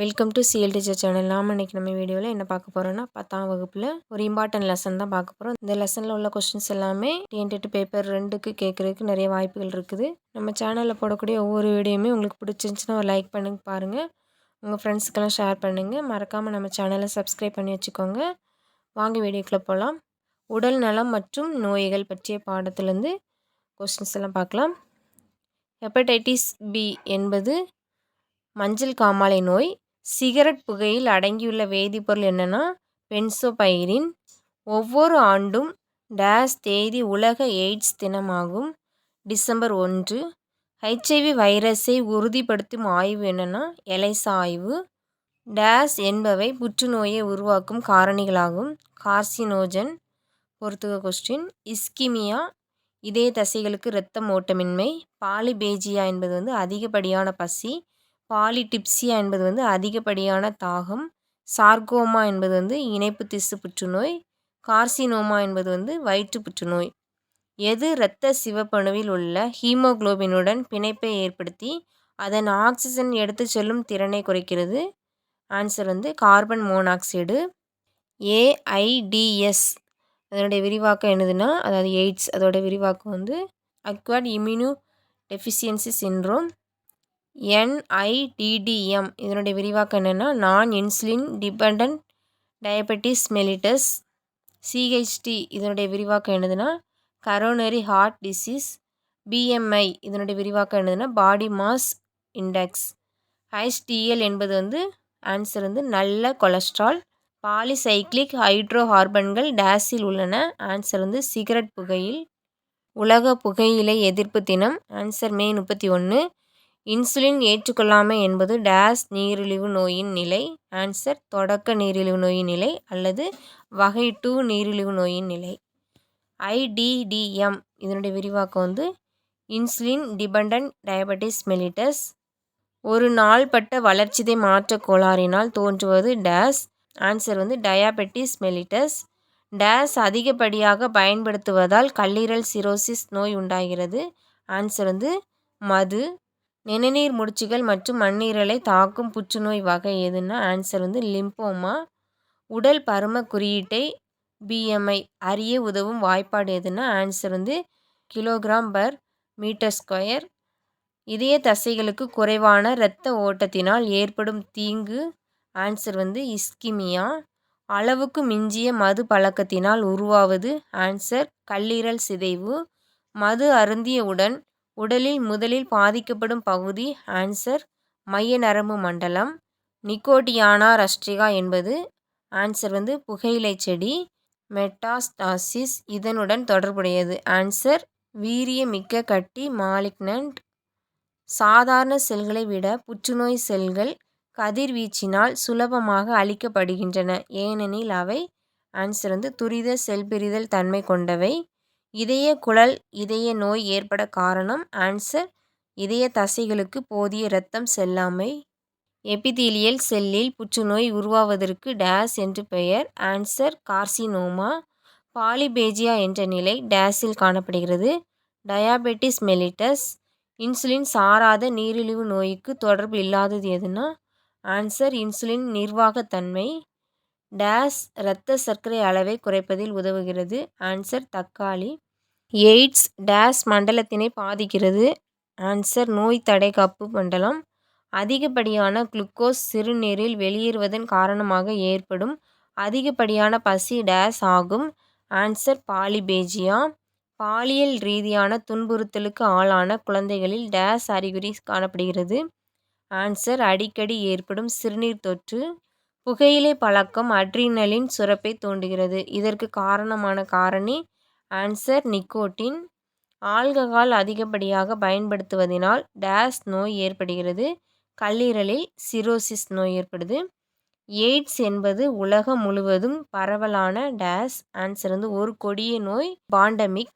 Welcome to CL teacher channel நாம் இன்றைக்கி நம்ம வீடியோவில் என்ன பார்க்க போகிறோன்னா பத்தாம் வகுப்பில் ஒரு இம்பார்ட்டன்ட் லெசன் தான் பார்க்க போகிறோம் இந்த லெசனில் உள்ள கொஸ்டின்ஸ் எல்லாமே டிஎன்டெட்டு பேப்பர் ரெண்டுக்கு கேட்குறதுக்கு நிறைய வாய்ப்புகள் இருக்குது. நம்ம சேனலில் போடக்கூடிய ஒவ்வொரு வீடியோமே உங்களுக்கு பிடிச்சிருந்துச்சின்னா ஒரு லைக் பண்ணுங்க பாருங்கள் உங்கள் ஃப்ரெண்ட்ஸுக்கெல்லாம் ஷேர் பண்ணுங்கள் மறக்காமல் நம்ம சேனலை சப்ஸ்கிரைப் பண்ணி வச்சுக்கோங்க. வாங்க வீடியோக்குள்ளே போகலாம் உடல் நலம் மற்றும் நோய்கள் பற்றிய பாடத்துலேருந்து கொஸ்டின்ஸ் எல்லாம் பார்க்கலாம். ஹெப்படைட்டிஸ் பி என்பது மஞ்சள் காமாலை நோய் சிகரெட் புகையில் அடங்கியுள்ள வேதிப்பொருள் என்னென்னா பென்சோபைரின் ஒவ்வொரு ஆண்டும் டேஸ் தேதி உலக எய்ட்ஸ் தினமாகும். டிசம்பர் ஒன்று. ஹெச்ஐவி வைரஸை உறுதிப்படுத்தும் ஆய்வு என்னென்னா எலைசா ஆய்வு. டேஸ் என்பவை புற்றுநோயை உருவாக்கும் காரணிகளாகும். கார்சினோஜன் பொறுத்துக கொஸ்டின் இஸ்கிமியா இதய தசைகளுக்கு இரத்தம் ஓட்டமின்மை. பாலிபேஜியா என்பது வந்து அதிகப்படியான பசி. பாலிடிப்சியா என்பது வந்து அதிகப்படியான தாகம். சார்கோமா என்பது வந்து இணைப்பு திசு புற்றுநோய். கார்சினோமா என்பது வந்து வயிற்று புற்றுநோய். எது இரத்த சிவப்பணுவில் உள்ள ஹீமோகுளோபினுடன் பிணைப்பை ஏற்படுத்தி அதன் ஆக்சிஜன் எடுத்து செல்லும் திறனை குறைக்கிறது? ஆன்சர் வந்து கார்பன் மோனாக்சைடு. ஏஐடிஎஸ் அதனுடைய விரிவாக்கம் என்னதுன்னா அதாவது எய்ட்ஸ் அதோட விரிவாக்கம் வந்து acquired immuno deficiency syndrome NIDDM இதனுடைய விரிவாக்கம் என்னென்னா non insulin dependent diabetes mellitus CHD இதனுடைய விரிவாக்கம் என்னதுன்னா கரோனரி ஹார்ட் டிசீஸ் பிஎம்ஐ இதனுடைய விரிவாக்கம் என்னதுன்னா பாடி மாஸ் இண்டெக்ஸ் ஹைஸ்டிஎல் என்பது வந்து ஆன்சர் வந்து நல்ல கொலஸ்ட்ரால் பாலிசைக்ளிக் ஹைட்ரோ ஹார்பன்கள் டேஸில் உள்ளன. ஆன்சர் வந்து சிகரெட் புகையில் உலக புகையிலை எதிர்ப்பு தினம். ஆன்சர் மே முப்பத்தி ஒன்று இன்சுலின் ஏற்றுக்கொள்ளாமை என்பது டேஸ் நீரிழிவு நோயின் நிலை ஆன்சர் தொடக்க நீரிழிவு நோயின் நிலை அல்லது வகை டூ நீரிழிவு நோயின் நிலை. ஐடிடிஎம் இதனுடைய விரிவாக்கம் வந்து இன்சுலின் டிபெண்ட் டயபெட்டிஸ் மெலிட்டஸ். ஒரு நாள்பட்ட வளர்ச்சிதை மாற்ற கோளாறினால் தோன்றுவது டேஸ் ஆன்சர் வந்து டயாபெட்டிஸ் மெலிட்டஸ். டேஸ் அதிகப்படியாக பயன்படுத்துவதால் கல்லீரல் சிரோசிஸ் நோய் உண்டாகிறது ஆன்சர் வந்து மது நிணநீர் முடிச்சுகள் மற்றும் மண்ணீரலை தாக்கும் புற்றுநோய் வகை எதுன்னா ஆன்சர் வந்து லிம்போமா உடல் பரும குறியீட்டை பிஎம்ஐ அறிய உதவும் வாய்ப்பாடு எதுன்னா ஆன்சர் வந்து கிலோகிராம் பர் மீட்டர் ஸ்கொயர் இதய தசைகளுக்கு குறைவான இரத்த ஓட்டத்தினால் ஏற்படும் தீங்கு. ஆன்சர் வந்து இஸ்கிமியா அளவுக்கு மிஞ்சிய மது பழக்கத்தினால் உருவாவது. ஆன்சர் கல்லீரல் சிதைவு. மது அருந்தியவுடன் உடலில் முதலில் பாதிக்கப்படும் பகுதி ஆன்சர் மைய நரம்பு மண்டலம். நிக்கோட்டியானா ரஷ்டிகா என்பது ஆன்சர் வந்து புகையிலை செடி மெட்டாஸ்டாசிஸ் இதனுடன் தொடர்புடையது. ஆன்சர் வீரியமிக்க கட்டி மாலிக்னன்ட். சாதாரண செல்களை விட புற்றுநோய் செல்கள் கதிர்வீச்சினால் சுலபமாக அழிக்கப்படுகின்றன. ஏனெனில் அவை ஆன்சர் வந்து துரித செல் பிரிதல் தன்மை கொண்டவை. இதய குழல் இதய நோய் ஏற்பட காரணம் ஆன்சர் இதய தசைகளுக்கு போதிய இரத்தம் செல்லாமை. எபிதீலியல் செல்லில் புற்றுநோய் உருவாவதற்கு டேஸ் என்று பெயர். Answer carcinoma. பாலிபேஜியா என்ற நிலை டேஸில் காணப்படுகிறது. Diabetes mellitus. இன்சுலின் சாராத நீரிழிவு நோய்க்கு தொடர்பு இல்லாதது எதுனா? Answer insulin நிர்வாகத்தன்மை. டேஸ் இரத்த சர்க்கரை அளவை குறைப்பதில் உதவுகிறது. ஆன்சர் தக்காளி. எய்ட்ஸ் டேஸ் மண்டலத்தினை பாதிக்கிறது. ஆன்சர் நோய் தடை காப்பு மண்டலம். அதிகப்படியான குளுக்கோஸ் சிறுநீரில் வெளியேறுவதன் காரணமாக ஏற்படும். அதிகப்படியான பசி டேஸ் ஆகும். Answer polyphagia. பாலியல் ரீதியான துன்புறுத்தலுக்கு ஆளான குழந்தைகளில் டேஸ் அறிகுறி காணப்படுகிறது. ஆன்சர் அடிக்கடி ஏற்படும் சிறுநீர் தொற்று. புகையிலை பழக்கம் அட்ரினலின் சுரப்பை தூண்டுகிறது. இதற்கு காரணமான காரணி ஆன்சர் நிக்கோட்டின் ஆல்கஹால் அதிகப்படியாக பயன்படுத்துவதினால் டேஸ் நோய் ஏற்படுகிறது. கல்லீரலில் சிரோசிஸ் நோய் ஏற்படுது. எய்ட்ஸ் என்பது உலகம் முழுவதும் பரவலான டேஸ். ஆன்சர் வந்து ஒரு கொடிய நோய் பாண்டமிக்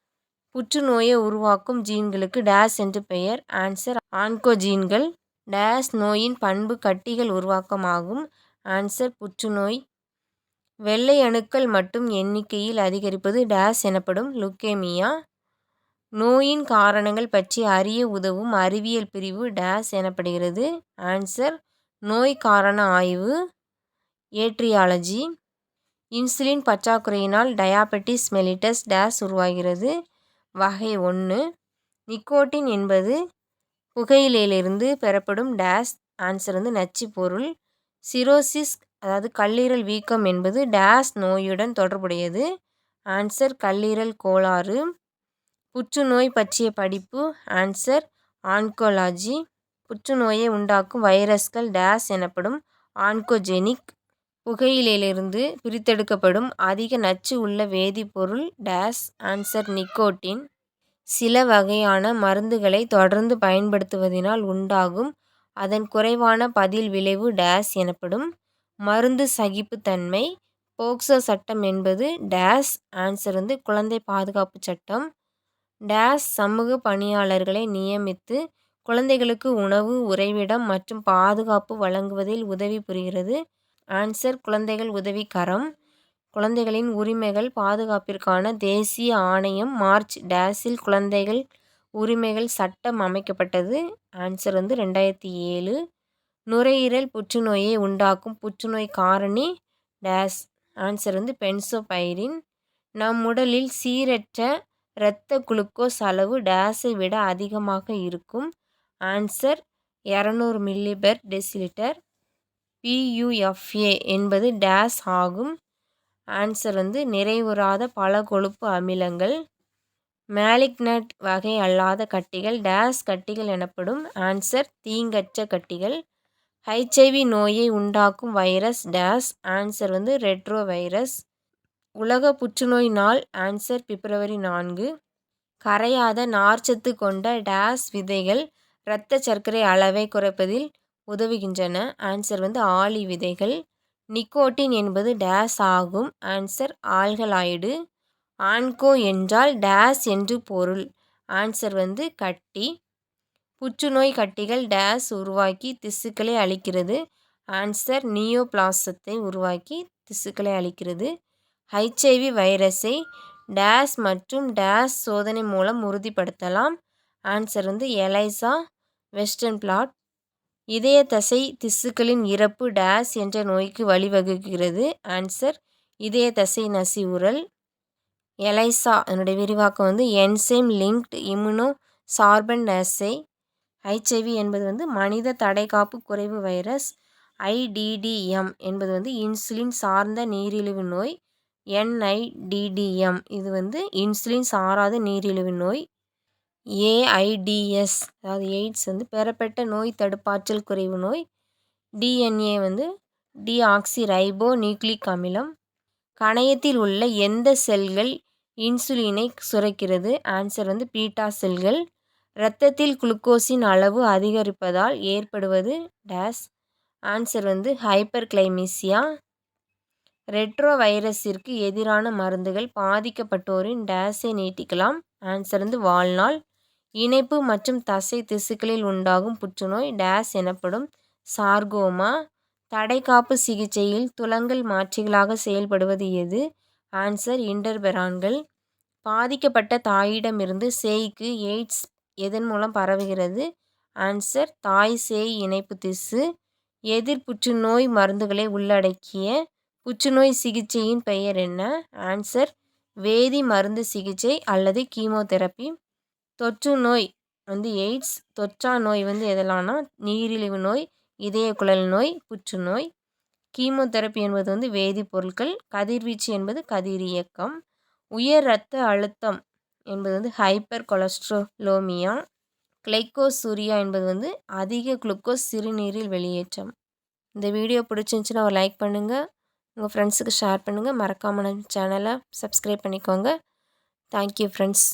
புற்றுநோயை உருவாக்கும் ஜீன்களுக்கு டேஸ் என்று பெயர். ஆன்சர் ஆன்கோஜீன்கள் டேஸ் நோயின் பண்பு கட்டிகள் உருவாக்கமாகும். ஆன்சர் புற்றுநோய். வெள்ளை அணுக்கள் மட்டும் எண்ணிக்கையில் அதிகரிப்பது டேஸ் எனப்படும் லுக்கேமியா. நோயின் காரணங்கள் பற்றி அறிய உதவும் அறிவியல் பிரிவு டேஸ் எனப்படுகிறது. ஆன்சர் நோய் காரண ஆய்வு. ஏட்ரியாலஜி. இன்சுலின் பற்றாக்குறையினால் டயாபெட்டிஸ் மெலிட்டஸ் டேஸ் உருவாகிறது. வகை ஒன்று நிக்கோட்டின் என்பது புகையிலையிலிருந்து பெறப்படும் டேஸ். ஆன்சர் வந்து நச்சு பொருள். சிரோசிஸ் அதாவது கல்லீரல் வீக்கம் என்பது டேஸ் நோயுடன் தொடர்புடையது. ஆன்சர் கல்லீரல் கோளாறு. புற்றுநோய் பற்றிய படிப்பு ஆன்சர் ஆன்கோலாஜி. புற்றுநோயை உண்டாக்கும் வைரஸ்கள் டேஸ் எனப்படும் ஆன்கோஜெனிக் புகையிலிருந்து பிரித்தெடுக்கப்படும் அதிக நச்சு உள்ள வேதிப்பொருள் டேஸ். Answer nicotine. சில வகையான மருந்துகளை தொடர்ந்து பயன்படுத்துவதினால் உண்டாகும் அதன் குறைவான பதில் விளைவு டேஸ் எனப்படும் மருந்து சகிப்புத்தன்மை போக்சோ சட்டம் என்பது டேஸ் ஆன்சர் வந்து குழந்தை பாதுகாப்பு சட்டம். டேஸ் சமூக பணியாளர்களை நியமித்து குழந்தைகளுக்கு உணவு உறைவிடம் மற்றும் பாதுகாப்பு வழங்குவதில் உதவி புரிகிறது. ஆன்சர் குழந்தைகள் உதவி கரம். குழந்தைகளின் உரிமைகள் பாதுகாப்பிற்கான தேசிய ஆணையம் மார்ச் டேஸில் குழந்தைகள் உரிமைகள் சட்டம் அமைக்கப்பட்டது. ஆன்சர் வந்து ரெண்டாயிரத்தி ஏழு. நுரையீரல் புற்றுநோயை உண்டாக்கும் புற்றுநோய் காரணி டேஸ் ஆன்சர் வந்து பென்சோபைரின். நம் உடலில் சீரற்ற இரத்த குளுக்கோஸ் அளவு டேஸை விட அதிகமாக இருக்கும். ஆன்சர் இரநூறு மில்லி பெர் டெசிலிட்டர் பியூஎஃப்ஏ என்பது டேஸ் ஆகும். ஆன்சர் வந்து நிறைவுறாத பல கொழுப்பு அமிலங்கள். மேலிக்னட் வகை அல்லாத கட்டிகள் டேஸ் கட்டிகள் எனப்படும் ஆன்சர் தீங்கற்ற கட்டிகள். ஹெச்ஐவி நோயை உண்டாக்கும் வைரஸ் டேஸ். ஆன்சர் வந்து ரெட்ரோ வைரஸ் உலக புற்றுநோய் நாள் ஆன்சர் பிப்ரவரி நான்கு. கரையாத நார்ச்சத்து கொண்ட டேஸ் விதைகள் இரத்த சர்க்கரை அளவை குறைப்பதில் உதவுகின்றன. ஆன்சர் வந்து ஆலி விதைகள். நிக்கோட்டின் என்பது டேஸ் ஆகும். Answer alkaloid. ஆன்கோ என்றால் டேஸ் என்று பொருள். ஆன்சர் வந்து கட்டி. புற்றுநோய் கட்டிகள் டேஸ் உருவாக்கி திசுக்களை அழிக்கிறது. ஆன்சர் நியோபிளாசத்தை உருவாக்கி திசுக்களை அழிக்கிறது. ஹைச்ஐவி வைரஸை டேஸ் மற்றும் டேஸ் சோதனை மூலம் உறுதிப்படுத்தலாம். ஆன்சர் வந்து எலைசா வெஸ்டர்ன் பிளாட். இதய தசை திசுக்களின் இறப்பு டேஸ் என்ற நோய்க்கு வழிவகுக்கிறது. ஆன்சர் இதய தசை நசி உரல். எலைசா அதனுடைய விரிவாக்கம் வந்து enzyme linked immunosorbent assay HIV என்பது வந்து மனித தடைகாப்பு குறைவு வைரஸ் ஐடிடிஎம் என்பது வந்து இன்சுலின் சார்ந்த நீரிழிவு நோய் என்ஐடிடிஎம் இது வந்து இன்சுலின் சாராத நீரிழிவு நோய் ஏஐடிஎஸ் அதாவது எய்ட்ஸ் வந்து பெறப்பட்ட நோய் தடுப்பாற்றல் குறைவு நோய் டிஎன்ஏ வந்து டிஆக்சி ரைபோ நியூக்ளிக் அமிலம் கணையத்தில் உள்ள எந்த செல்கள் இன்சுலினை சுரக்கிறது. ஆன்சர் வந்து பீட்டா செல்கள். இரத்தத்தில் குளுக்கோஸின் அளவு அதிகரிப்பதால் ஏற்படுவது டேஸ். ஆன்சர் வந்து ஹைப்பர் கிளைமிசியா ரெட்ரோ வைரஸிற்கு எதிரான மருந்துகள் பாதிக்கப்பட்டோரின் டேஸை நீட்டிக்கலாம். ஆன்சர் வந்து வாழ்நாள். இணைப்பு மற்றும் தசை திசுக்களில் உண்டாகும் புற்றுநோய் டேஸ் எனப்படும் சார்கோமா. தடைக்காப்பு சிகிச்சையில் துலங்கல் மாற்றிகளாக செயல்படுவது எது? ஆன்சர் இன்டர்பெரான்கள் பாதிக்கப்பட்ட தாயிடமிருந்து சேய்க்கு எய்ட்ஸ் எதன் மூலம் பரவுகிறது? ஆன்சர் தாய் சேய் இணைப்பு திசு. எதிர் புற்றுநோய் மருந்துகளை உள்ளடக்கிய புற்றுநோய் சிகிச்சையின் பெயர் என்ன? ஆன்சர் வேதி மருந்து சிகிச்சை அல்லது கீமோதெரப்பி தொற்று நோய் வந்து எய்ட்ஸ். தொற்றா நோய் வந்து எதெல்லாம்னா நீரிழிவு நோய் இதய குழல் நோய் புற்றுநோய். கீமோதெரப்பி என்பது வந்து வேதிப்பொருட்கள் கதிர்வீச்சு என்பது கதிர் இயக்கம் உயர் இரத்த அழுத்தம் என்பது வந்து ஹைப்பர் கொலஸ்ட்ரோலோமியா கிளைக்கோசூரியா என்பது வந்து அதிக குளுக்கோஸ் சிறுநீரில் வெளியேற்றம். இந்த வீடியோ பிடிச்சிருந்துச்சின்னா ஒரு லைக் பண்ணுங்கள் உங்கள் ஃப்ரெண்ட்ஸுக்கு ஷேர் பண்ணுங்கள் மறக்காமல் சேனலை சப்ஸ்கிரைப் பண்ணிக்கோங்க. Thank you friends